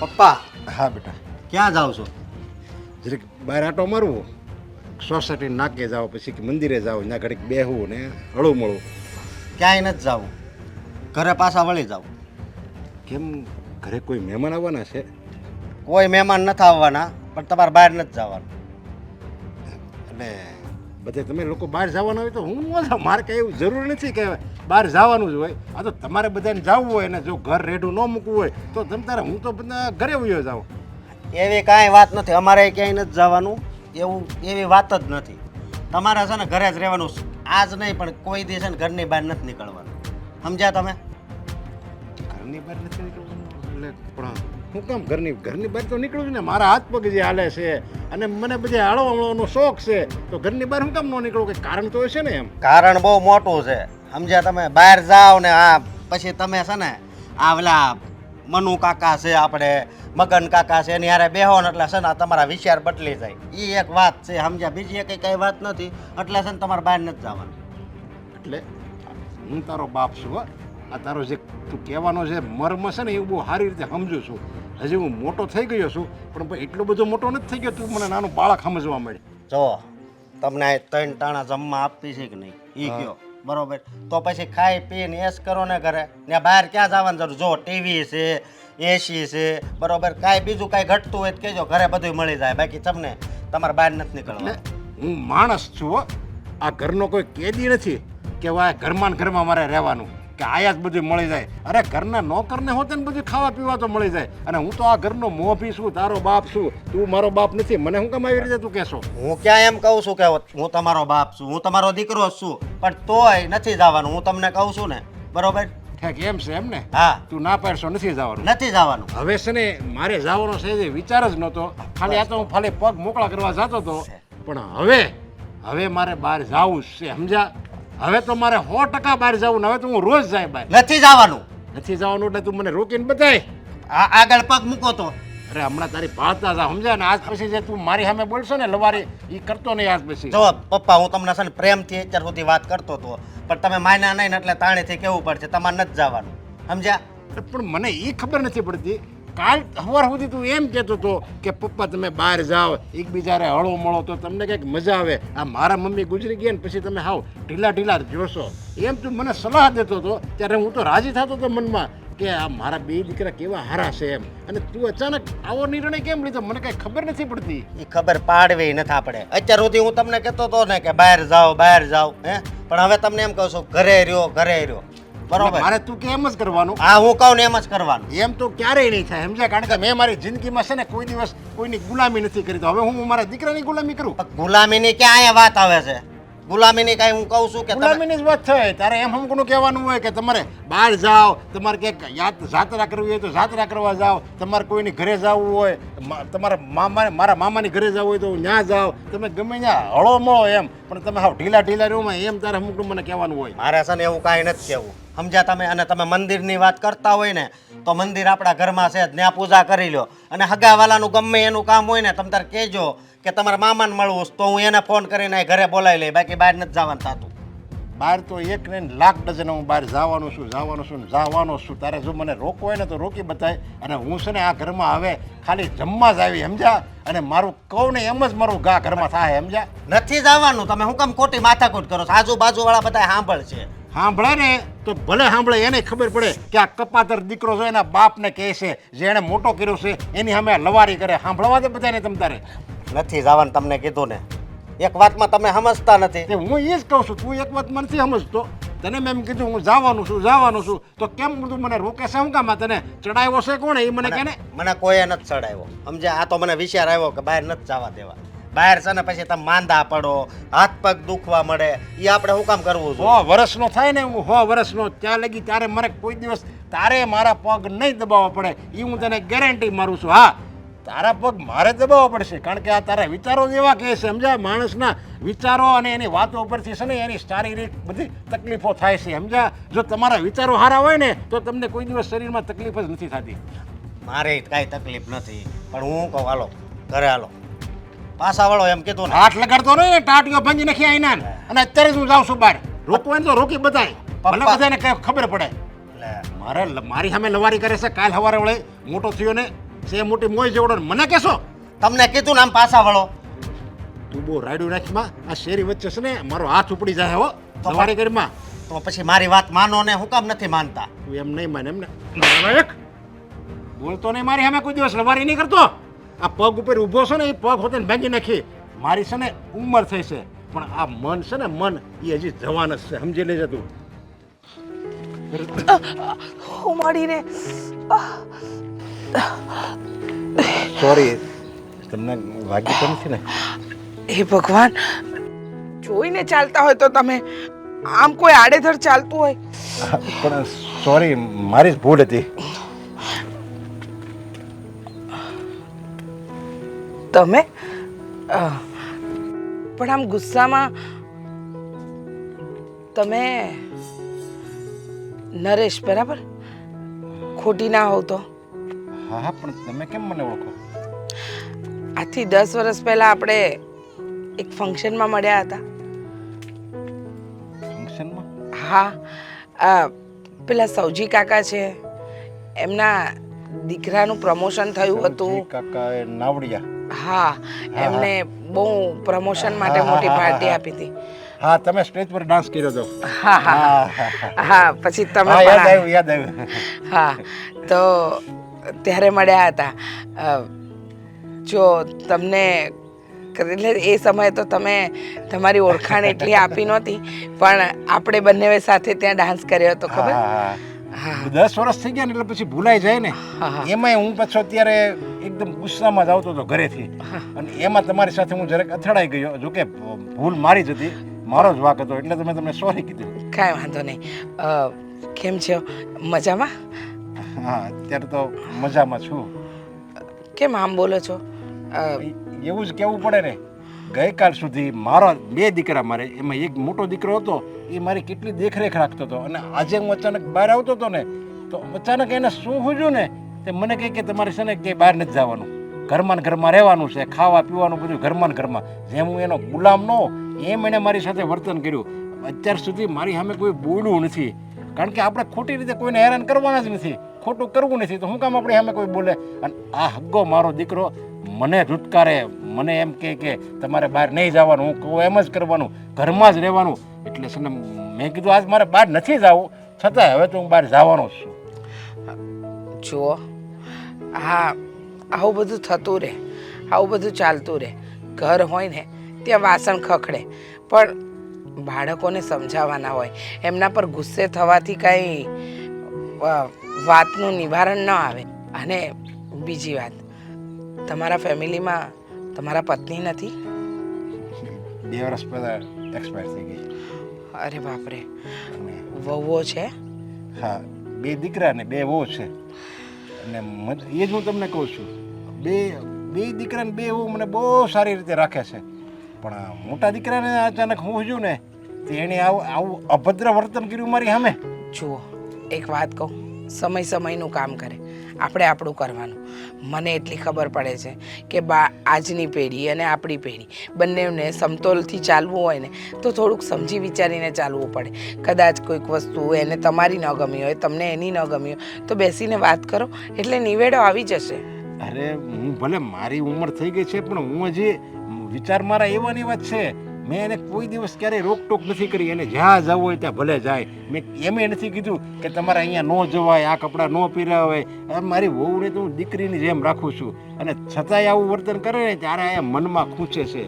પપ્પા હા બેટા. ક્યાં જાવ છો? જરીક બહાર આટો મારવો. સોસાયટી નાકે જાઓ પછી કે મંદિરે જાઓ ત્યાં ઘડીક બેહવું ને હળું મળવું ક્યાંય નથી જવું. ઘરે પાછા વળી જાવ કેમ? ઘરે કોઈ મહેમાન આવવાના છે? કોઈ મહેમાન નથી આવવાના પણ તમારે બહાર નથી જવાનું. એટલે બધે તમે લોકો બહાર જવાના હોય તો હું ન મારે કંઈ એવું જરૂર નથી કે બહાર જવાનું જ હોય. આ તો તમારે બધાને જવું હોય ને જો ઘર રેડું ન મૂકવું હોય તો તમે તારે હું તો બધા ઘરે વયો જાઉં. એવી કાંઈ વાત નથી. અમારે ક્યાંય નથી જવાનું. એવું એવી વાત જ નથી. તમારે છે ને ઘરે જ રહેવાનું. આજ નહીં પણ કોઈ દિવસ છે ને ઘરની બહાર નથી નીકળવાનું. સમજ્યા તમે? ઘરની બહાર નથી નીકળવાનું એટલે પણ હું કામ ઘરની ઘરની બહાર તો નીકળું છું ને મારા હાથ પગ જે હાલે છે અને મને બધે હાળો હળવાનો શોખ છે તો ઘરની બહાર હું કામ ન નીકળું? કે કારણ તો હશે ને એમ? કારણ બહુ મોટું છે. સમજ્યા તમે? બહાર જાઓ ને આ પછી તમે છે ને આ પેલા મનુ કાકા છે આપણે મગન કાકા છે એની હારે બેહો ને એટલે છે ને તમારા વિચાર બદલી જાય. એ એક વાત છે સમજ્યા? બીજી એક કઈ વાત નથી. એટલે છે ને તમારે બહાર નથી જવાનું. એટલે હું તારો બાપ છું હો. આ તારો જે તું કહેવાનો છે મર્મ છે ને એવું બહુ સારી રીતે સમજુ છું. હજી હું મોટો થઈ ગયો છું પણ ભાઈ એટલો બધો મોટો નથી થઈ ગયો તું મને નાનું બાળક સમજવા મળે જો તમને આ ત્રણ ટાણા જમવા આપતી છે કે નહીં? એ કયો બરોબર? તો પછી ખાઈ પીને એસ કરો ને ઘરે. ને બહાર ક્યાં જવાનું જરૂર? જો ટીવી છે એસી છે બરોબર? કાંઈ બીજું કાંઈ ઘટતું હોય તો કહેજો ઘરે બધું મળી જાય. બાકી તમને તમારે બહાર નથી એટલે નીકળવાનું હું માણસ છું હો. આ ઘરનો કોઈ કેદી નથી કે વાય ઘરમાં ઘરમાં મારે રહેવાનું. કે આયા જ બધું મળી જાય. અરે ઘરના નોકરને હોતે ને બધું ખાવા પીવા તો મળી જાય. અને હું તો આ ઘરનો મોભી છું તારો બાપ છું. તું મારો બાપ નથી. મને હું કેમ આવી રીતે તું કહેશો? હું ક્યાં એમ કહું છું કે હું તમારો બાપ છું. હું તમારો દીકરો જ છું. પણ તોય નથી જવાનું. હું તમને કહું છું ને. બરોબર? ઠેક એમ છે એમ ને? હા. તું ના પાડશો નથી જવાનું. નથી જવાનું. હવે છે ને મારે જવાનો છે જે વિચાર જ નહોતો. ખાલી આ તો હું ખાલી પગ મોકળા કરવા જતો હતો. પણ હવે હવે મારે બહાર જવું છે. સમજ્યા? હવે તો મારે સો ટકા બહાર જવું ને હવે તો હું રોજ જાય બહાર. નથી જવાનું. નથી જવાનું એટલે તું મને રોકીને બતાય. આ આગળ પગ મૂકો તો. અરે હમણાં તારી ભાળતા હતા સમજ્યા ને? આજ પછી જે તું મારી સામે બોલશો ને લવારી એ કરતો નહીં આજ પછી. જો પપ્પા હું તમને છે ને પ્રેમથી અત્યાર સુધી વાત કરતો હતો પણ તમે માયના નહીં ને એટલે તાણેથી કેવું પડશે? તમારે નથી જવાનું. સમજ્યા? પણ મને એ ખબર નથી પડતી કાલ સવાર સુધી તું એમ કહેતો હતો કે, પપ્પા, તમે બહાર જાઓ, એકબીજાને હળો મળો, તો તમને કંઈક મજા આવે. આ મારા મમ્મી ગુજરી ગયા ને પછી તમે હાવ ઢીલા ઢીલા જોશો. એમ તું મને સલાહ દેતો હતો ત્યારે હું તો રાજી થતો હતો મનમાં કે, આ મારા બે દીકરા કેવા હારા છે એમ. અને તું અચાનક આવો નિર્ણય કેમ લીધો? મને કઈ ખબર નથી પડતી. એ ખબર પાડવી નથી આપણે અત્યાર સુધી હું તમને કહેતો હતો ને કે, બહાર જાઓ બહાર જાઓ. હે? પણ હવે તમને એમ કહું છું, ઘરે રહ્યો ઘરે રહ્યો. બરોબર. મારે તું કે એમ જ કરવાનું. હા હું કહું ને એમ જ કરવાનું. એમ તો ક્યારેય નહીં થાય સમજ્યા? કારણ કે મેં મારી જિંદગીમાં છે ને કોઈ દિવસ કોઈની ગુલામી નથી કરી. તો હવે હું મારા દીકરાની ગુલામી કરું? ગુલામીની ક્યાં અહીંયા વાત આવે છે? ગુલામીની કાંઈ હું કહું છું કે ગુલામીની જ વાત થાય. તારે એમ હમકનું કહેવાનું હોય કે તમારે બહાર જાઓ તમારે ક્યાંક યાદ જાત્રા કરવી હોય તો જાત્રા કરવા જાઓ તમારે કોઈની ઘરે જવું હોય તમારા મામા મારા મામાની ઘરે જવું હોય તો ત્યાં જાઓ તમે ગમે ત્યાં હળો મળો એમ પણ તમે હાવ ઢીલા ઢીલા રહ્યો એમ તારે હમકનું મને કહેવાનું હોય. મારે છે ને એવું કાંઈ નથી કહેવું. સમજ્યા તમે? અને તમે મંદિરની વાત કરતા હોય ને તો મંદિર આપણા ઘરમાં છે ત્યાં પૂજા કરી લો અને હગાવાલાનું ગમે એનું કામ હોય ને તમે તારે કહેજો કે તમારા મામાને મળવું છે, તો હું એને ફોન કરીને ઘરે બોલાવી લઈ. બાકી બહાર નથી જવાનું થતું બહાર તો એક ને લાખ ડઝન હું બહાર જવાનું છું જવાનું છું જવાનો છું. તારે જો મને રોકવો હોય ને તો રોકી બતાય. અને હું છે ને આ ઘરમાં હવે ખાલી જમવા જ આવી સમજ્યા? અને મારું કહું ને એમ જ મારું ગા ઘરમાં થાય સમજ્યા? નથી જવાનું તમે હું કામ ખોટી માથાકૂટ કરો છો? આજુબાજુ વાળા બધા સાંભળ છે સાંભળે ને તો ભલે સાંભળે એને ખબર પડે કે આ કપાતર દીકરો છે એના બાપને કહે છે જે એને મોટો કર્યો છે એની સામે લવારી કરે. સાંભળવા દે બધાને તમ તારે. નથી જવાનું તમને કીધું ને. એક વાતમાં તમે સમજતા નથી. હું એ જ કહું છું તું એક વાત નથી સમજતો. તને મેં એમ કીધું હું જવાનું છું જવાનું છું. તો કેમ બધું મને રોકે છે? હું કામ તને ચડાવ્યો છે કોણે? એ મને કે ને મને કોઈએ નથી ચડાવ્યો. સમજ્યા? આ તો મને વિચાર આવ્યો કે બહાર નથી જવા દેવા. બહાર છે ને પછી તમે માંદા પડો હાથ પગ દુખવા મળે. એ આપણે શું કામ કરવું હો વર્ષનો થાય ને હું હો વર્ષનો ત્યાં લગી ત્યારે મને કોઈ દિવસ તારે મારા પગ નહીં દબાવવા પડે. એ હું તને ગેરંટી મારું છું. હા તારા પગ મારે દબાવવા પડશે કારણ કે આ તારા વિચારો જેવા કે સમજાય? માણસના વિચારો અને એની વાતો ઉપરથી છે ને એની શારીરિક બધી તકલીફો થાય છે સમજ્યા? જો તમારા વિચારો સારા હોય ને તો તમને કોઈ દિવસ શરીરમાં તકલીફ જ નથી થતી. મારે કાંઈ તકલીફ નથી પણ હું કહું હાલો ઘરે હાલો. પાસા વાળો એમ કીધું હાથ લગાડતો નહીં ને ટાટીઓ ભાંગી નાખી આઈના અને અત્યારે જ હું જાઉં છું બહાર. રોકવાનું તો રોકી બધાય. ભલે બધાને ખબર પડે. મારે મારી સામે લવારી કરે છે કાલ સવારે વળે મોટો થયો ને છે મોટી મોય જેવડો ને મને કહેશો તમને કીધું ને આમ પાછા વળો. તું બહુ રાયડું નાખીમાં આ શેરી વચ્ચે છે ને મારો હાથ ઉપડી જાય હો. તો તમારી ઘરમાં. તો પછી મારી વાત માનો ને હું કામ નથી માનતા? તું એમ નહીં માને એમને નાલાયક બોલતો નહીં મારી સામે કોઈ દિવસ લવારી નહીં કરતો. આ પગ ઉપર ઊભો છે ને એ પગ હોતે ભાંગી નાખી. મારી છે ને ઉંમર થઈ છે. પણ આ મન છે ને મન એ હજી જવાન જ છે. સમજી લેજે તું. રે સોરી તમને વાગી પણ છે ને? હે ભગવાન જોઈને ચાલતા હોય તો તમે આમ કોઈ આડેધડ ચાલતું હોય. પણ સોરી મારી જ ભૂલ હતી. તમે પણ આમ ગુસ્સામાં તમે નરેશ બરાબર? ખોટી ના હોવ તો? હા હા પણ તમે કેમ મને ઓળખો? આજથી દસ વર્ષ પહેલા આપણે એક ફંક્શનમાં મળ્યા હતા. ફંક્શનમાં? હા પેલા સૌજી કાકા છે એમના દીકરાનું પ્રમોશન થયું હતું. કાકા એ નાવડિયા. હા એમને બહુ પ્રમોશન માટે મોટી પાર્ટી આપી હતી. હા તમે સ્ટેજ પર ડાન્સ કર્યો હતો હા હા હા. પછી તમે યાદ આવ્યું યાદ આવ્યું. હા તો ત્યારે મળ્યા હતા. જો તમને એટલે એ સમયે તો તમે તમારી ઓળખાણ એટલી આપી નહોતી પણ આપણે બંને સાથે ત્યાં ડાન્સ કર્યો હતો ખબર. દસ વર્ષ થઈ ગયા ને એટલે પછી ભૂલાઈ જાય ને. એમાંય હું પાછો અત્યારે એકદમ ગુસ્સામાં જ આવતો હતો ઘરેથી. અને એમાં તમારી સાથે હું જરાક અથડાઈ ગયો જો કે ભૂલ મારી જ હતી. મારો જ વાક હતો એટલે તમે તમને સોરી કીધું. કાંઈ વાંધો નહીં. કેમ છો? મજામાં? હા અત્યારે તો મજામાં છું. કેમ આમ બોલો છો? એવું જ કહેવું પડે ને ગઈકાલ સુધી મારો બે દીકરા મારે એમાં એક મોટો દીકરો હતો એ મારી કેટલી દેખરેખ રાખતો હતો. અને આજે હું અચાનક બહાર આવતો હતો ને તો અચાનક એને શું હુજ્યું ને તે મને કહે કે તમારે છે ને કે બહાર નથી જવાનું. ઘરમાં ઘરમાં રહેવાનું છે ખાવા પીવાનું બધું ઘરમાં ઘરમાં. જેમ હું એનો ગુલામ ન એમ એણે મારી સાથે વર્તન કર્યું. અત્યાર સુધી મારી સામે કોઈ બોલ્યું નથી. કારણ કે આપણે ખોટી રીતે કોઈને હેરાન કરવાના જ નથી. ખોટું કરવું નથી, તો શું કામ આપણે સામે કોઈ બોલે? અને આ હગ્ગો મારો દીકરો મને ધુટકારે મને એમ કહે કે તમારે બહાર નહીં જવાનું, હું કહું એમ જ કરવાનું, ઘરમાં જ રહેવાનું. એટલે છે ને મેં કીધું, આજ મારે બહાર નથી જવું, છતાંય હવે તો હું બહાર જવાનો છું. જુઓ, હા, આવું બધું થતું રહે, આવું બધું ચાલતું રહે. ઘર હોય ને, ત્યાં વાસણ ખખડે, પણ બાળકોને સમજાવવાના હોય, એમના પર ગુસ્સે થવાથી કાંઈ વાતનું નિવારણ ન આવે. અને બીજી વાત તમારા ફેમિલીમાં તમારા પત્ની નથી? બે વર્ષ પહેલાં એક્સપાયર થઈ ગઈ. અરે બાપરે. વહુઓ છે? હા બે દીકરા ને બે વહુ છે. અને એ જ હું તમને કહું છું. બે બે દીકરા ને બે વહુ મને બહુ સારી રીતે રાખે છે. પણ મોટા દીકરાને અચાનક હું જોઉં ને તો એણે આવું આવું અભદ્ર વર્તન કર્યું મારી સામે. જુઓ એક વાત કહું. સમય સમયનું કામ કરે. આપણે આપણું કરવાનું. મને એટલી ખબર પડે છે કે બા, આજની પેઢી અને આપણી પેઢી બંનેને સમતોલથી ચાલવું હોય ને, તો થોડુંક સમજી વિચારીને ચાલવું પડે. કદાચ કોઈક વસ્તુ એને તમારી ન ગમી હોય, તમને એની ન ગમી હોય, તો બેસીને વાત કરો. એટલે નિવેડો આવી જશે. અરે, હું ભલે મારી ઉંમર થઈ ગઈ છે, પણ હું હજી વિચાર મારા એવા એવા છે. મેં એને કોઈ દિવસ ક્યારેય રોકટોક નથી કરી. એને જ્યાં જવું હોય ત્યાં ભલે જાય. મેં એમે નથી કીધું કે તમારે અહીંયા ન જવાય, આ કપડાં ન પહેરાવાય. મારી વહુને તો હું દીકરીની જેમ રાખું છું. અને છતાંય આવું વર્તન કરે ને ત્યારે આ મનમાં ખૂંચે છે.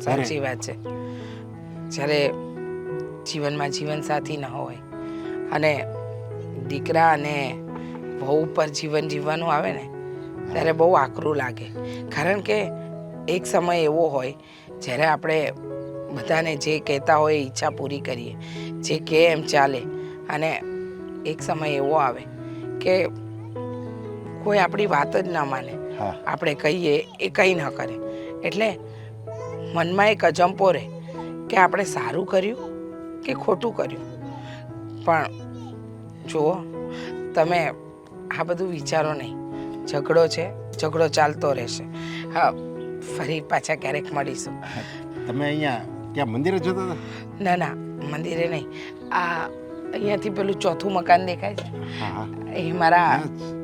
સાચી વાત છે. જ્યારે જીવનમાં જીવનસાથી ન હોય અને દીકરા અને વહુ પર જીવન જીવવાનું આવે ને, ત્યારે બહુ આકરું લાગે. કારણ કે એક સમય એવો હોય, જ્યારે આપણે બધાને જે કહેતા હોય એ ઈચ્છા પૂરી કરીએ. જે કહે એમ ચાલે. અને એક સમય એવો આવે કે કોઈ આપણી વાત જ ના માને. આપણે કહીએ એ કંઈ ન કરે. એટલે મનમાં એક અજંપો રહે કે આપણે સારું કર્યું કે ખોટું કર્યું. પણ જુઓ તમે આ બધું વિચારો નહીં. ઝઘડો છે ઝઘડો ચાલતો રહેશે. હા ફરી પાછા ક્યારેક મળીશું. તમે અહીંયા ક્યાં મંદિરે જતા હતા ના ના મંદિરે નહીં આ અહીંયાથી પેલું ચોથું મકાન દેખાય છે હા હા એ મારા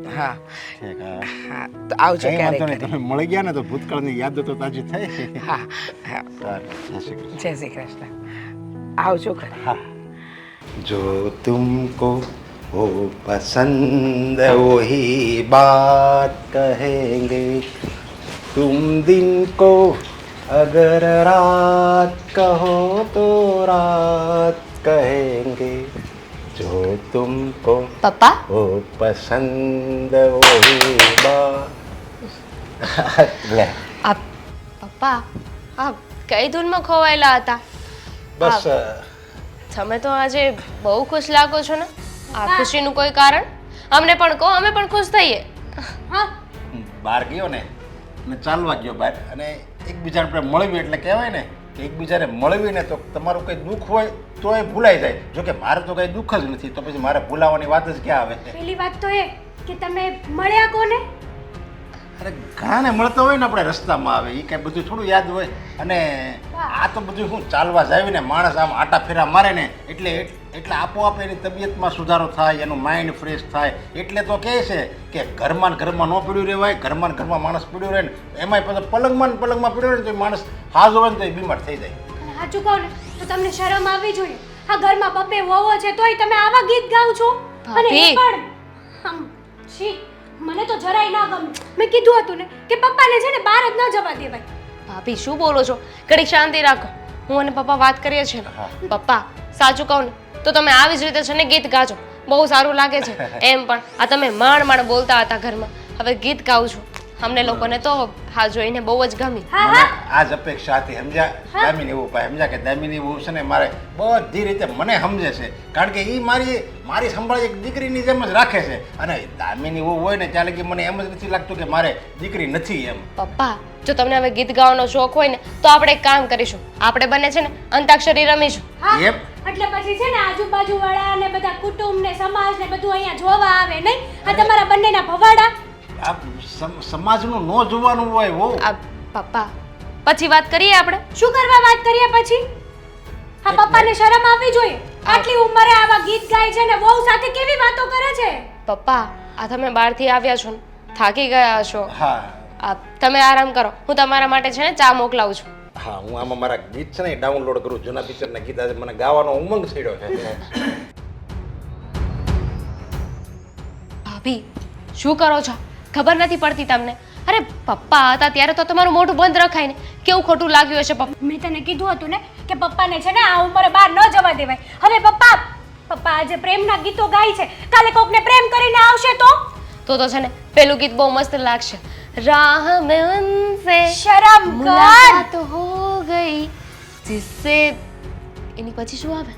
હા ઠીક, હા. હા તો આવજો કંઈ વાંધો નહીં ક્યારેક તમે મળી ગયા ને તો ભૂતકાળની યાદો તો તાજી થઈ હા હા સારું, જય શ્રી કૃષ્ણ. જય શ્રી કૃષ્ણ આવજો ઘરે हाँ। जो तुमको हो पसंद वही बात कहेंगे तुम दिन को अगर रात कहो तो रात कहेंगे जो तुमको પપ્પા हो पसंद वही बात ले આ પપ્પા આ કઈ ધૂનમાં ખોવાયેલા હતા બસ તમે તો આજે બહુ ખુશ લાગો છો ને આ ખુશીનું કોઈ કારણ અમને પણ કહો અમે પણ ખુશ થઈએ हाँ। બહાર ગયો ને અને ચાલવા ગયો બહાર અને એકબીજાને આપણે મળવી એટલે કહેવાય ને કે એકબીજાને મળવીને તો તમારું કંઈ દુઃખ હોય તો એ ભૂલાઈ જાય. જો કે મારે તો કંઈ દુઃખ જ નથી તો પછી મારે ભૂલાવાની વાત જ ક્યાં આવે? પહેલી વાત તો એ કે તમે મળ્યા કોને? અરે ઘણાને મળતા હોય ને આપણે રસ્તામાં આવે એ કાંઈ બધું થોડું યાદ હોય. અને આ તો બધું શું ચાલવા જાય ને માણસ આમ આટા ફેરા મારે ને એટલે એટલે આપોઆપ એની તબિયતમાં સુધારો થાય એનું માઇન્ડ ફ્રેશ થાય. એટલે તો કહે છે કે ઘરમાં ને ઘરમાં ન પીડ્યું રહેવાય ઘરમાં ને ઘરમાં માણસ પીડ્યું રહે ને એમાંય પછી પલંગમાં ને પલંગમાં પીડ્યું રહે ને તો માણસ હાજો હોય ને તો એ બીમાર થઈ જાય. હા સાચું કહો ને તો તમને શરમ આવવી જોઈએ. હા ઘરમાં પપ્પે વહુ છે તોય તમે આવા ગીત ગાઓ છો? અને એ પણ આમ છી મને તો જરાય ના ગમે. મેં કીધું હતું ને કે પપ્પાને છે ને બહાર જ ન જવા દેવાય. ભાભી શું બોલો છો? કડી શાંતિ રાખો. હું અને પપ્પા વાત કરીએ છીએ પપ્પા સાચું કહું ને તો તમે આવી જ રીતે છે ને ગીત ગાજો. બહુ સારું લાગે છે. એમ પણ આ તમે માણ માણ બોલતા હતા ઘરમાં. હવે ગીત ગાઉં છું. અમને લોકોને તો હા જોઈને બહુ જ ગમી. આજ મને આ જ અપેક્ષા હતી સમજ્યા દામિની એવું ભાઈ સમજ્યા કે દામિની બહુ છે ને મારે બધી રીતે મને સમજે છે. કારણ કે એ મારી મારી સંભાળ એક દીકરીની જેમ જ રાખે છે. અને દામિની એવું હોય ને ત્યાં લગી મને એમ જ નથી લાગતું કે મારે દીકરી નથી એમ. પપ્પા જો તમને હવે ગીત ગાવાનો શોખ હોય ને તો આપણે એક કામ કરીશું. આપણે બને છે ને અંતાક્ષરી રમીશું. હા. એમ? એટલે પછી છે ને આજુબાજુ વાળા ને બધા કુટુંબ ને સમાજ ને બધું અહીંયા જોવા આવે નહીં? આ તમારા બંનેના ભવાડા. આ સમ- સમાજનું ન જોવાનું હોય હો. આ પપ્પા પછી વાત કરીએ આપણે? શું કરવા વાત કરીએ પછી? હા પપ્પાને શરમ આવવી જોઈએ. આટલી ઉંમરે આવા ગીત ગાય છે ને બહુ સાથે કેવી વાતો કરે છે? પપ્પા આ તમે બહારથી આવ્યા છો ને થાકી ગયા છો હા. આ તમે આરામ કરો. હું તમારા માટે છે ને ચા મોકલાવું છું. હા હું આમાં મારા ગીત છે ને ડાઉનલોડ કરું જૂના પિક્ચરના ગીત આજે મને ગાવાનો ઉમંગ થયો છે. ભાભી શું કરો છો? ખબર નથી પડતી તમને? અરે પપ્પા હતા ત્યારે તો તમારું મોઢું બંધ રખાય ને. કેવું ખોટું લાગ્યું હશે પપ્પા? મેં તને કીધું હતું ને કે પપ્પાને છે ને આ ઉંમરે બહાર ન જવા દેવાય. અરે પપ્પા પપ્પા આજે પ્રેમના ગીતો ગાય છે. કાલે કોકને પ્રેમ કરીને આવશે તો? તો તો છે ને પેલું ગીત બહુ મસ્ત લાગશે. રાહ મે ઉનસે શરમ કર. હો ગઈ જિસસે એની પછી શું આવે?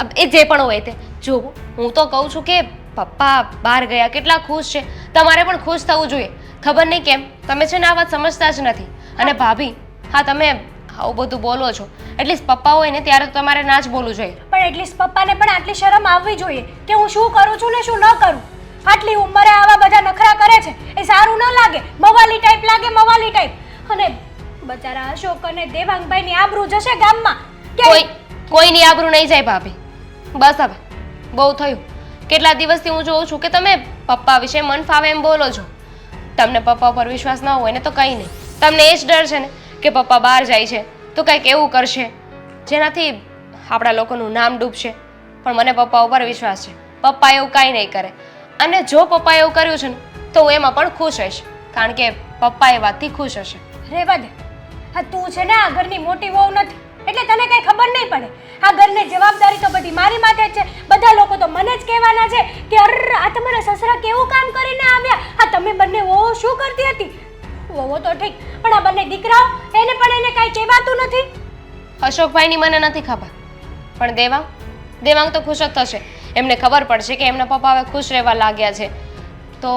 અબ એ જે પણ હોય તે. જો હું તો કહું છું કે પપ્પા બહાર ગયા કેટલા ખુશ છે. તમારે પણ ખુશ થવું જોઈએ. ખબર નહીં કેમ? તમે છે ને આ વાત સમજતા જ નથી. અને ભાભી હા તમે આવું બધું બોલો છો. એટલીસ્ટ પપ્પા હોય ને ત્યારે તો તમારે ના જ બોલવું જોઈએ. પણ એટલીસ્ટ પપ્પાને પણ આટલી શરમ આવવી જોઈએ કે હું શું કરું છું ને શું ન કરું. આટલી ઉંમરે આવા બધા નખરા કરે છે એ સારું ન લાગે. મવાલી ટાઈપ લાગે મવાલી ટાઈપ અને બચારા અશોક અને દેવાંગભાઈની આબરૂ જશે ગામમાં. કોઈ કોઈની આબરૂ નહીં જાય ભાભી. બસ હવે બહુ થયું. કેટલા દિવસથી હું જોઉં છું કે તમે પપ્પા વિશે મન ફાવે એમ બોલો છો. તમને પપ્પા પર વિશ્વાસ ના હોય ને તો કંઈ નહીં. તમને એ જ ડર છે ને કે પપ્પા બહાર જાય છે તો કંઈક એવું કરશે. જેનાથી આપણા લોકોનું નામ ડૂબશે. પણ મને પપ્પા ઉપર વિશ્વાસ છે. પપ્પા એવું કાંઈ નહીં કરે. અને જો પપ્પા એવું કર્યું છે ને, તો હું એમાં પણ ખુશ હઈશ કારણ કે પપ્પા એ વાતથી ખુશ હશે. રેવા દે. હા તું છે ને આ ઘરની મોટી વહુ નથી. એટલે તને કઈ ખબર નહીં પડે. આ ઘરની જવાબદારી તો બધી મારી માથે જ છે. બધા લોકો તો મને જ કહેવાના છે કે અર આ તમારા સસરા કેવું કામ કરીને આવ્યા? આ તમે બંને ઓ શું કરતી હતી? ઓવો તો ઠીક પણ આ બંને દીકરાઓ એને પણ એને કાંઈ કહેવાતું નથી. અશોકભાઈની મને નથી ખબર. પણ દેવાંગ દેવાંગ તો ખુશ જ થશે. એમને ખબર પડશે કે એમના પપ્પા હવે ખુશ રહેવા લાગ્યા છે. તો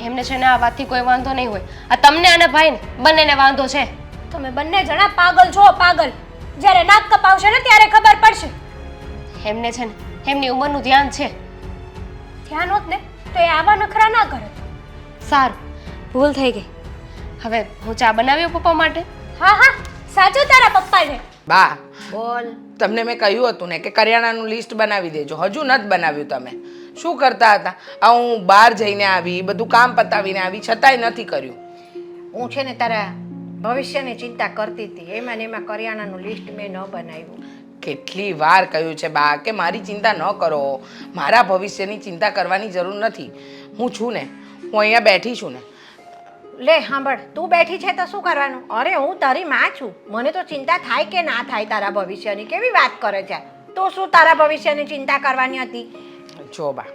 એમને છે ને આ વાતથી કોઈ વાંધો નહીં હોય. આ તમને અને ભાઈને બંનેને વાંધો છે. તમે બંને જણા પાગલ છો પાગલ. જ્યારે નાક કપાવશે ને ત્યારે ખબર પડશે. એમને છે ને એમની ઉંમરનું ધ્યાન છે. ધ્યાન હોત ને તો એ આવા નખરા ના કરે. સારું ભૂલ થઈ ગઈ. હવે હું ચા બનાવ્યો પપ્પા માટે? હા હા સાચું તારા પપ્પાને. બા બોલ. તમને મેં કહ્યું હતું ને કે કરિયાણાનું લિસ્ટ બનાવી દેજો. હજુ નથી બનાવ્યું તમે. શું કરતા હતા? આ હું બહાર જઈને આવી બધું કામ પતાવીને આવી છતાંય નથી કર્યું. હું છે ને તારા ભવિષ્યની ચિંતા કરતી હતી. એમાં ને એમાં કરિયાણાનું લિસ્ટ મેં ન બનાવ્યું. કેટલી વાર કહ્યું છે બા કે મારી ચિંતા ન કરો. મારા ભવિષ્યની ચિંતા કરવાની જરૂર નથી. હું છું ને હું અહીંયા બેઠી છું ને. લે સાંભળ તું બેઠી છે તો શું કરવાનું? અરે હું તારી માં છું. મને તો ચિંતા થાય કે ના થાય તારા ભવિષ્યની? કેવી વાત કરે છે? તો શું તારા ભવિષ્યની ચિંતા કરવાની હતી? જો બા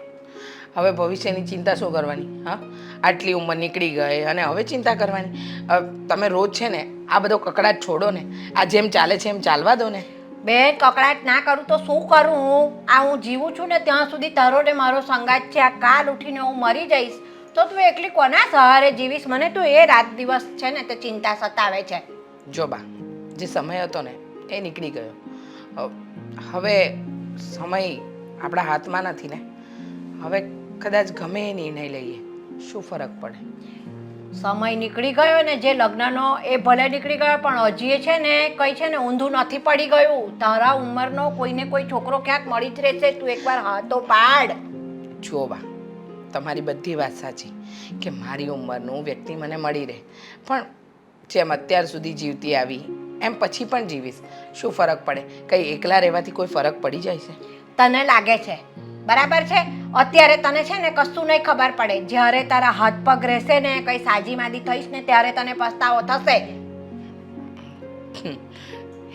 હવે ભવિષ્યની ચિંતા શું કરવાની? હા? આટલી ઉંમર નીકળી ગઈ અને હવે ચિંતા કરવાની. તમે રોજ છે ને આ બધો કકડાટ છોડો ને. આ જેમ ચાલે છે એમ ચાલવા દો ને. બેન કકડાટ ના કરું તો શું કરું હું? આ હું જીવું છું ને ત્યાં સુધી તારો ને મારો સંગાત છે. આ કાલ ઉઠીને હું મરી જઈશ. તો તું એકલી કોના સહારે જીવીશ? મને તું એ રાત દિવસ છે ને તે ચિંતા સતાવે છે. જો બા જે સમય હતો ને એ નીકળી ગયો. હવે સમય આપણા હાથમાં નથી ને. હવે કદાચ ગમે એ નિર્ણય લઈએ. શું ફરક પડે? સમય નીકળી ગયો ને જે લગ્નનો, એ ભલે નીકળી ગયો, પણ હજી એ છે ને, કઈ છે ને, ઊંધું નથી પડી ગયું. તારા ઉંમરનો કોઈને કોઈ છોકરો ક્યાંક મળી જ રહેશે, તું એકવાર હાથો પાડ. જુઓ બા, તમારી બધી વાત સાચી કે મારી ઉંમરનું વ્યક્તિ મને મળી રહે. પણ જેમ અત્યાર સુધી જીવતી આવી, એમ પછી પણ જીવીશ. શું ફરક પડે? કંઈ એકલા રહેવાથી કોઈ ફરક પડી જાય છે? તને લાગે છે બરાબર છે? અત્યારે તને છે ને કશું નહીં ખબર પડે. જ્યારે તારા હાથ પગ રહેશે ને, કઈ સાજીમાદી થઈશ ને, ત્યારે તને પસ્તાવો થશે.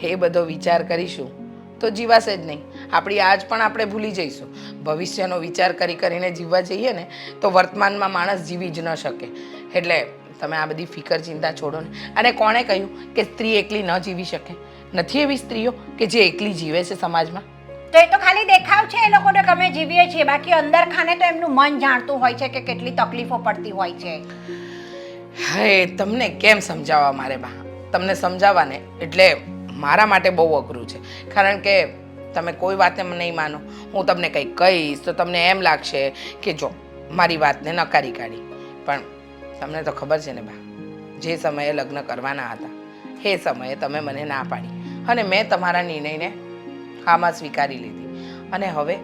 એ બધો વિચાર કરીશું. તો જીવાશે જ નહીં. આપણી આજ પણ આપણે ભૂલી જઈશું. ભવિષ્યનો વિચાર કરી કરીને જીવવા જઈએ ને, તો વર્તમાનમાં માણસ જીવી જ ન શકે. એટલે તમે આ બધી ફિકર ચિંતા છોડો ને. અને કોણે કહ્યું કે સ્ત્રી એકલી ન જીવી શકે? નથી એવી સ્ત્રીઓ કે જે એકલી જીવે છે સમાજમાં? તો એ તો ખાલી દેખાવ છે એ લોકોને અમે જીવીએ છીએ. બાકી અંદર ખાને તો એમનું મન જાણતું હોય છે કે કેટલી તકલીફો પડતી હોય છે. હે, તમને કેમ સમજાવવા મારે બા? તમને સમજાવવાને એટલે મારા માટે બહુ અઘરું છે. કારણ કે તમે કોઈ વાતને નહીં માનો. હું તમને કંઈક કહીશ તો તમને એમ લાગશે કે જો, મારી વાતને નકારી કાઢી. પણ તમને તો ખબર છે ને બા, જે સમયે લગ્ન કરવાના હતા, એ સમયે તમે મને ના પાડી. અને મેં તમારા નિર્ણયને હામાં સ્વીકારી લીધી. અને હવે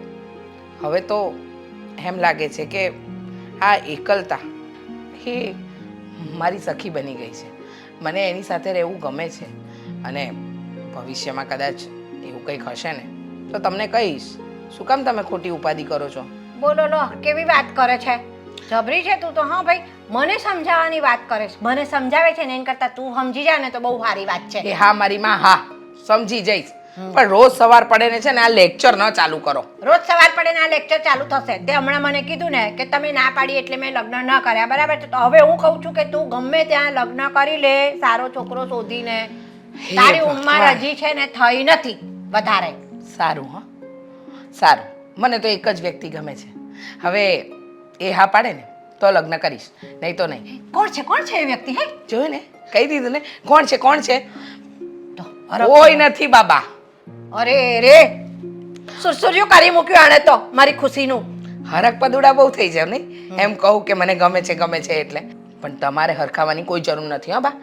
હવે તો એમ લાગે છે કે આ એકલતા એ મારી સખી બની ગઈ છે. મને એની સાથે રહેવું ગમે છે. અને ભવિષ્યમાં કદાચ એવું કંઈક હશે ને તો તમને કહીશ. શું કામ તમે ખોટી ઉપાધિ કરો છો? બોલો લો કેવી વાત કરે છે? જબરી છે તું તો? હા ભાઈ મને સમજાવવાની વાત કરે છે. મને સમજાવે છે ને એના કરતાં તું સમજી જા ને તો બહુ સારી વાત છે. એ હા મારી માં હા સમજી જઈશ. પણ રોજ સવાર પડે ને છે ને આ લેક્ચર ન ચાલુ કરો. રોજ સવાર પડે ને આ લેક્ચર ચાલુ થશે. તે હમણાં મને કીધું ને કે તમે ના પાડી એટલે મેં લગ્ન ન કર્યા. બરાબર છે? તો હવે હું કહું છું કે તું ગમે ત્યાં લગ્ન કરી લે સારો છોકરો શોધીને. તારી ઉંમર હજી છે ને થઈ નથી વધારે. સારું હા. સારું. મને તો એક જ વ્યક્તિ ગમે છે. હવે એ હા પાડે ને તો લગ્ન કરીશ. નહીં તો નહીં. કોણ છે? કોણ છે એ વ્યક્તિ હે? જોયું ને? કહી દીધું ને. કોણ છે? કોણ છે? કોઈ નથી બાબા. અરે રે સુરસુર્યું કરી મૂક્યું આણે તો મારી ખુશીનું. હરક પદુડા બહુ થઈ જાવ નહીં. એમ કહું કે મને ગમે છે ગમે છે એટલે. પણ તમારે હરખાવાની કોઈ જરૂર નથી હા બા.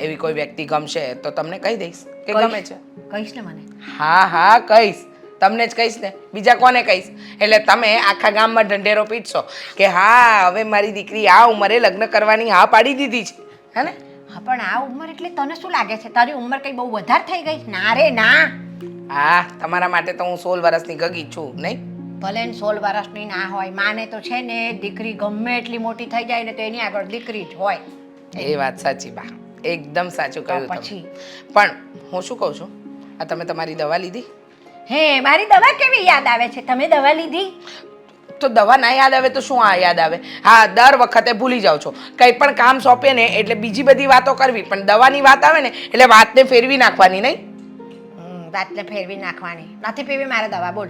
એવી કોઈ વ્યક્તિ ગમશે તો તમને કહી દઈશ કે ગમે છે. કહીશ ને મને? હા હા કહીશ. તમને જ કહીશ ને. બીજા કોને કહીશ? એટલે તમે આખા ગામમાં ઢંઢેરો પીટશો કે હા હવે મારી દીકરી આ ઉંમરે લગ્ન કરવાની હા પાડી દીધી છે. હે ને? હા પણ આ ઉંમર એટલે તને શું લાગે છે? તારી ઉંમર કઈ બહુ વધારે થઈ ગઈ? ના રે ના. હા તમારા માટે તો હું સોળ વર્ષની ગગી છું નહીં? ભલે ને સોળ વર્ષની ના હોય માને તો છે ને દીકરી ગમે એટલી મોટી થઈ જાય ને તો એની આગળ દીકરી જ હોય. એ વાત સાચી બા. એકદમ સાચું કહ્યું પછી? પણ હું શું કહું છું? આ તમે તમારી દવા લીધી? હે મારી દવા કેવી યાદ આવે છે? તમે દવા લીધી? તો દવા ના યાદ આવે તો શું આ યાદ આવે? હા દર વખતે ભૂલી જાઓ છો. કંઈ પણ કામ સોંપે ને એટલે બીજી બધી વાતો કરવી. પણ દવાની વાત આવે ને એટલે વાતને ફેરવી નાખવાની નહીં? વાતને ફેરવી નાખવાની. નથી પીવી મારે દવા બોલ.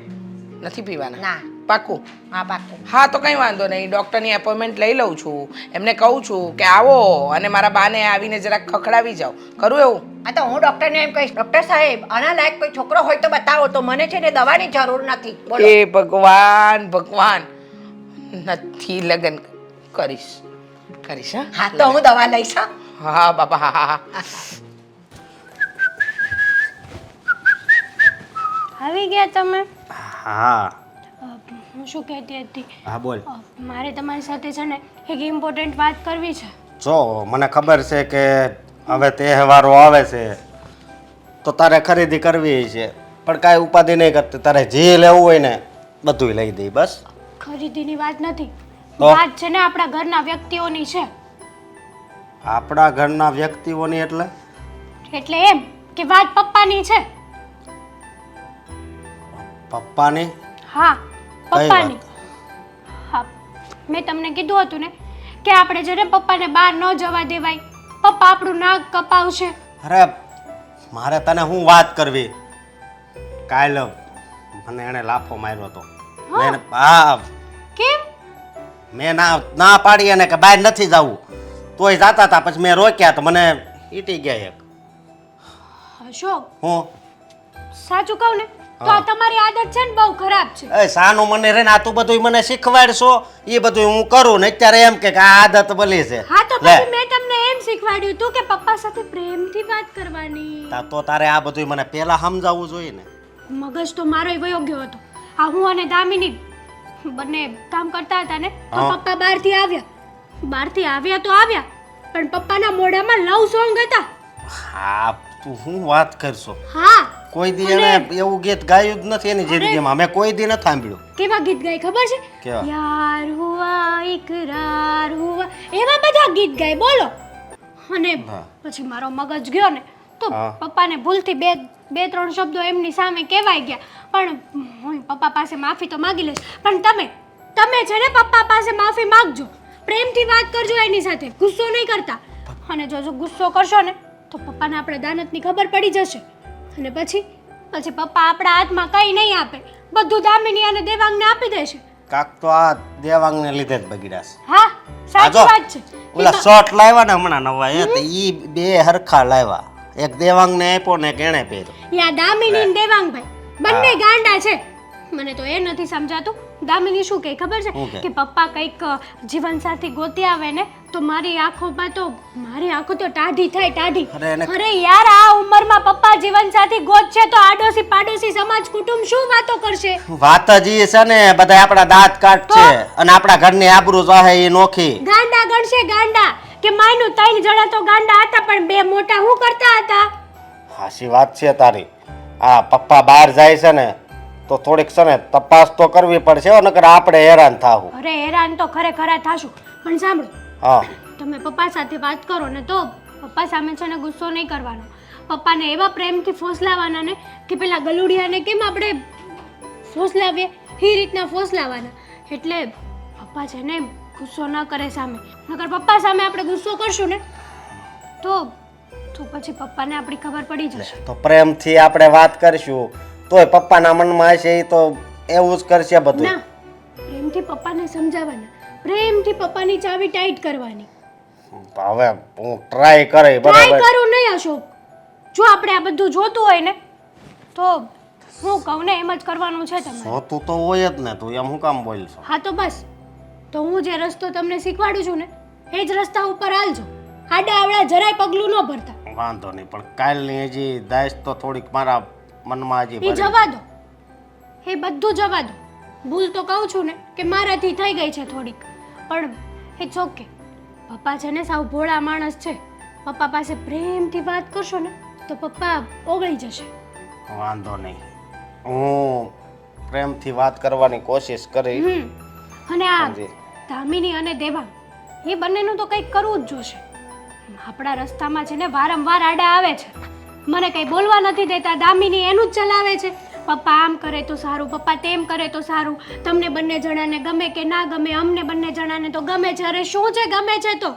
નથી પીવાના? ના. પાકું? હા પાકું. હા તો કંઈ વાંધો નહીં. ડૉક્ટરની એપોઇન્ટમેન્ટ લઈ લઉં છું. એમને કહું છું કે આવો અને મારા બાને આવીને જરાક ખખડાવી જાઓ. ખરું એવું? આ તો હું ડૉક્ટરને એમ કહીશ ડૉક્ટર સાહેબ આના લાયક કોઈ છોકરો હોય તો બતાવો. તો મને છે ને દવાની જરૂર નથી. બોલો. એ ભગવાન ભગવાન. નથી લગ્ન કરીશ. કરીશ હા? હા તો હું દવા લઈશ હા હા બાપા હા હા હા. આવી ગયા તમે? હા. હું શું કહેતી હતી? હા બોલ. મારે તમારી સાથે છે ને એક ઇમ્પોર્ટન્ટ વાત કરવી છે. જો મને ખબર છે કે હવે તહેવારો આવે છે તો તારે ખરીદી કરવી છે. પણ કાંઈ ઉપાધિ નહીં કરતી. તારે જે લેવું હોય ને બધું લઈ દઈ બસ. ખરીદીની વાત નથી. વાત છે ને આપણા ઘરના વ્યક્તિઓની છે. આપણા ઘરના વ્યક્તિઓની એટલે? એટલે એમ કે વાત પપ્પાની છે. પપ્પાની? હા. પપ્પાની. હા મેં તમને કીધું હતું ને કે આપણે ને પપ્પાને બહાર ન જવા દેવાય પપ્પા આપણું નાક કપાવશે. અરે મારે તને હું વાત કરવી? કાલ મને એણે લાફો માર્યો હતો. મેં હા. કેમ? મેં ના ના પાડી એને કે બહાર નથી જવું. તોય જાતા હતા પછી મેં રોક્યા તો મને ઈટી ગયા એક. અશોક હું? સાચું કહું ને? તો આ તમારી આદત છે ને બહુ ખરાબ છે. એ સાનું મને રે ને આ તું બધું મને શીખવાડશો. એ બધું હું કરું ને અત્યારે એમ કે આ આદત ભલી છે. હા તો લે. પછી મેં તમને એમ શીખવાડ્યું હતું કે પપ્પા સાથે પ્રેમથી વાત કરવાની. તા તો તારે આ બધું મને પહેલા સમજાવવું જોઈએ ને. મગજ તો મારો એવો યોગ્ય હતો. આ હું અને દામિની બંને કામ કરતા હતા ને તો હા. પપ્પા બહારથી આવ્યા. બહારથી આવ્યા તો આવ્યા પણ પપ્પાના મોઢામાં લવ સોંગ હતા. હા તું હું વાત કરશો? હા. કોઈ દી એને એવું ગીત ગાયું જ નથી એની જિંદગીમાં મેં કોઈ દી નથી સાંભળ્યું. કેવા ગીત ગાય ખબર છે? યાર હુઆ ઇકરાર હુઆ. એવા બધા ગીત ગાય બોલો. અને પછી મારો મગજ ગયો ને તો. પપ્પાને ભૂલથી બે બે ત્રણ શબ્દો એમની સામે કહેવાય ગયા. પણ હું પપ્પા પાસે માફી તો માગી લઈશ. પણ તમે તમે છે ને પપ્પા પાસે માફી માગજો. પ્રેમથી વાત કરજો એની સાથે. ગુસ્સો નહીં કરતા. અને જો જો ગુસ્સો કરશો ને તો પપ્પાને આપણે દાનતની ખબર પડી જશે. અને પછી? પછી પપ્પા આપણા હાથમાં કંઈ નહીં આપે. બધું દામિની અને દેવાંગને આપી દેશે. કાક તો આ દેવાંગને લીધે જ બગડ્યા છે. હા સાચી વાત છે. ઓલા શોર્ટ લાવ્યા ને હમણાં નવા એ તો ઈ બે હરખા લાવ્યા. એક દેવાંગને આપ્યો ને એક એણે પહેર્યો. યા દામિની ને દેવાંગભાઈ. બંને ગાંડા છે. મને તો એ નથી સમજાતું. દામિની શું કહે? ખબર છે? કે પપ્પા કંઈક જીવનસાથી ગોતી આવે ને તો મારી આંખોમાં તો મારી આંખો તો ટાઢી થાય ટાઢી. અરે યાર આ ઉંમરમાં પપ્પા જીવનસાથી ગોતશે તો આડોશી પાડોશી સમાજ કુટુંબ શું વાતો કરશે? વાત જ એ છે ને બધા આપણા દાંત કાઢશે અને આપણા ઘરની આબરૂ જાહે એ નોખી. ગાંડા ગણશે ગાંડા. કે માયનું ત્રણ જણા તો ગાંડા હતા પણ બે મોટા હું કરતા હતા? હાસી વાત છે તારી. આ પપ્પા બહાર જાય છે ને તો થોડીક છે ને તપાસ તો કરવી પડશે હો, નકર આપણે હેરાન થાવું અરે હેરાન તો ખરેખર થાશું પણ સાંભળો. હા. તમે પપ્પા સાથે વાત કરો ને તો પપ્પા સામે છે ને ગુસ્સો નહીં કરવાનો. પપ્પાને એવા પ્રેમથી ફોસલાવાના ને કે પેલા ગલુડિયાને કેમ આપણે ફોસલાવીએ? એ રીતના ફોસલાવાના. એટલે પપ્પા છે ને ગુસ્સો ન કરે સામે. નકર પપ્પા સામે આપણે ગુસ્સો કરશું ને તો તો પછી પપ્પાને આપણી ખબર પડી જશે. તો પ્રેમથી આપણે વાત કરશું. તોય પપ્પાના મનમાં હશે એ તો એવું જ કરશે બધું. ના પ્રેમથી પપ્પાને સમજાવવાના. પ્રેમથી પપ્પાની ચાવી ટાઈટ કરવાની. હવે હું ટ્રાય કરે ટ્રાય બરાબર. કરું નહીં અશોક. જો આપણે આ બધું જોતું હોય ને તો હું કહું ને એમ જ કરવાનું છે તમારે. જોતું તો હોય જ ને તું એમ હું કામ બોલશો? હા તો બસ. તો હું જે રસ્તો તમને શીખવાડું છું ને એ જ રસ્તા ઉપર હાલજો. આડા આવડા જરાય પગલું ન ભરતા. વાંધો નહીં પણ કાલની હજી દાયશ તો થોડીક મારા મનમાં હજી એ ભરી. જવા દો. એ બધું જવા દો. ભૂલ તો કહું છું ને કે મારાથી થઈ ગઈ છે થોડીક. પણ ઇટ્સ ઓકે પપ્પા છે ને સાવ ભોળા માણસ છે. પપ્પા પાસે પ્રેમથી વાત કરશો ને તો પપ્પા ઓગળી જશે. વાંધો નહીં. હું પ્રેમથી વાત કરવાની કોશિશ કરી હમ. અને આ સમજી. દામિની અને દેવાંગ એ બંનેનું તો કંઈક કરવું જ જોશે. આપણા રસ્તામાં છે ને વારંવાર આડા આવે છે. મને કંઈ બોલવા નથી દેતા દામિની એનું જ ચલાવે છે. પપ્પા આમ કરે તો સારું પપ્પા તેમ કરે તો સારું. તમને બંને જણાને ગમે કે ના ગમે અમને બંને જણાને તો ગમે છે. અરે શું છે ગમે છે તો?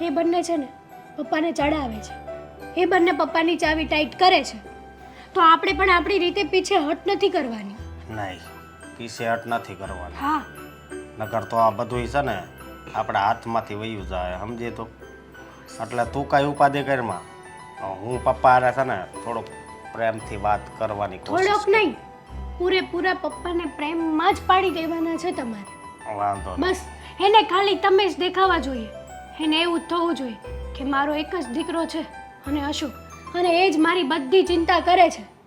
એ બંને છે ને પપ્પાને ચડાવે છે. એ બંને પપ્પાની ચાવી ટાઈટ કરે છે. તો આપણે પણ આપણી રીતે પીછે હટ નથી કરવાની. નહીં પીછે હટ નથી કરવાની. હા. નકર તો આ બધું છે ને આપણા હાથમાંથી વયું જાય સમજે તો? એટલે તું કાંઈ ઉપાધિ કરમાં હું પપ્પા હારે છે ને થોડોક પ્રેમથી વાત કરવાની થોડોક નહીં. પૂરેપૂરા પપ્પાને પ્રેમમાં જ પાડી દેવાના છે તમારે. વાંધો નહીં. બસ એને ખાલી તમે જ દેખાવા જોઈએ. એને એવું જ થવું જોઈએ કે મારો એક જ દીકરો છે અને અશોક. અને એ જ મારી બધી ચિંતા કરે છે.